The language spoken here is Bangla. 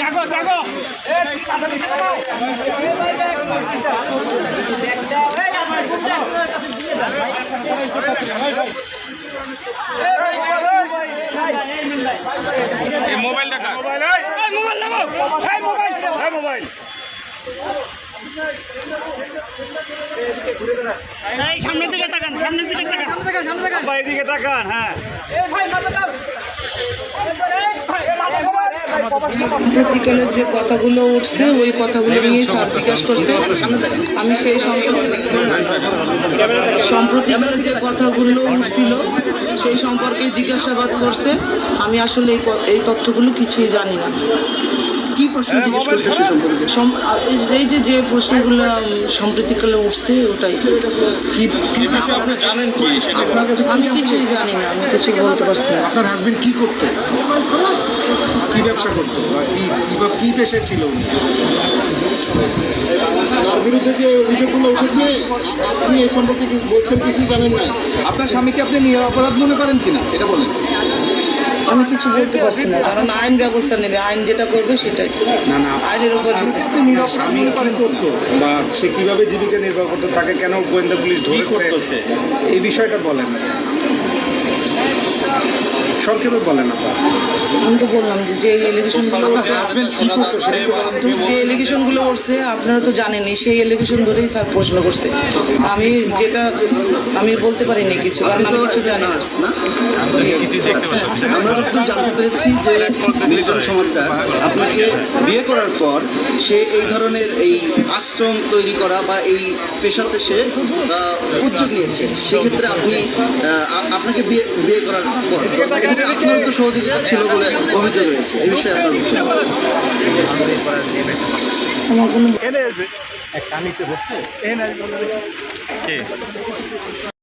জাগো জাগো। এই মোবাইলটা মোবাইল মোবাইল মোবাইল। মোবাইল। এই সামনের দিকে তাকান সামনের দিকে তাকান। ভাই এদিকে তাকান হ্যাঁ। সাম্প্রতিকালের যে কথাগুলো উঠছে ওই কথাগুলো নিয়ে স্যার জিজ্ঞাসা করছে আমি সেই সম্পর্কে সম্প্রতিকালের যে কথাগুলো উঠছিল সেই সম্পর্কে জিজ্ঞাসাবাদ করছে আমি আসলে এই এই তথ্যগুলো কিছুই জানি না। কি প্রশ্ন জিজ্ঞেস করছে সে সম্পর্কে? এই- যে যে প্রশ্নগুলো উম, সাম্প্রতিককালে উঠছে ওটাই। কি আপনি জানেন কি আমি কিছুই জানি না আমি কিছু বলতে পারছি না। আপনার হাজবেন্ড কি করতেন কি ব্যবসা করতো? বা কি কীভাবে কি পেশে ছিল উনি? তার বিরুদ্ধে যে অভিযোগগুলো উঠেছে আপনি এ সম্পর্কে কি বলছেন কিছু জানেন না? আপনার স্বামীকে আপনি নিরপরাধ মনে করেন কিনা? এটা বলেন। আমি কিছু বলতে পারছি না কারণ আইন ব্যবস্থা নেবে আইন যেটা করবে সেটাই। না না আইনের উপর স্বামী কি করতো? বা সে কীভাবে জীবিকা নির্বাহ করতো? তাকে কেন গোয়েন্দা পুলিশ ধরেছে? এই বিষয়টা বলেন। সংক্ষেপে বলেন আপনার। আমি তো বললাম যে যে এলিগেশনগুলো তো। যে এলিগেশনগুলো উঠছে আপনারা তো জানেনই সেই এলিগেশন ধরেই স্যার প্রশ্ন করছে। আমি যেটা আমি বলতে পারিনি কিছু কারণ আমি কিছু জানি না। আচ্ছা, আমরা যতদূর জানতে পেরেছি যে মিল্টন সমাজদার আপনাকে বিয়ে করার পর সে এই ধরনের এই আশ্রম তৈরি করা বা এই পেশাতে সে উদ্যোগ নিয়েছে। সেক্ষেত্রে আপনি আপনাকে বিয়ে বিয়ে করার পর তো আপনার তো সহযোগিতা ছিল বলে অভিযোগ রয়েছে এই বিষয়ে আপনার। আমার কোনো এনে আসবে কে?